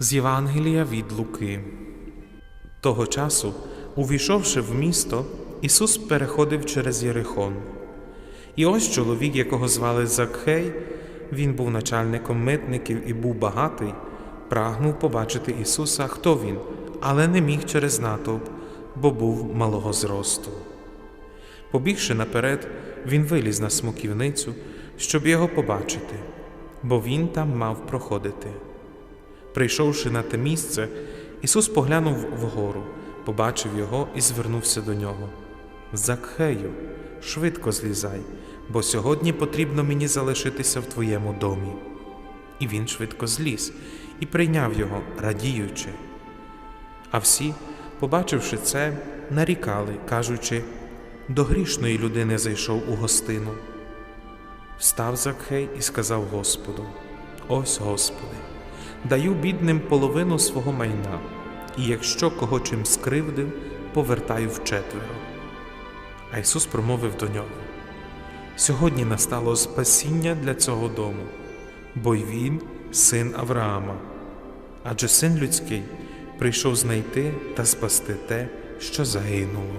З Євангелія від Луки. Того часу, увійшовши в місто, Ісус переходив через Єрихон. І ось чоловік, якого звали Закхей, він був начальником митників і був багатий, прагнув побачити Ісуса, хто він, але не міг через натовп, бо був малого зросту. Побігши наперед, він виліз на смоківницю, щоб його побачити, бо він там мав проходити. Прийшовши на те місце, Ісус поглянув вгору, побачив його і звернувся до нього. Закхею, швидко злізай, бо сьогодні потрібно мені залишитися в твоєму домі. І він швидко зліз і прийняв його, радіючи. А всі, побачивши це, нарікали, кажучи, до грішної людини зайшов у гостину. Встав Закхей і сказав Господу: Ось, Господи, даю бідним половину свого майна, і якщо кого чим скривдив, повертаю вчетверо. А Ісус промовив до нього: Сьогодні настало спасіння для цього дому, бо й він син Авраама. Адже син людський прийшов знайти та спасти те, що загинуло.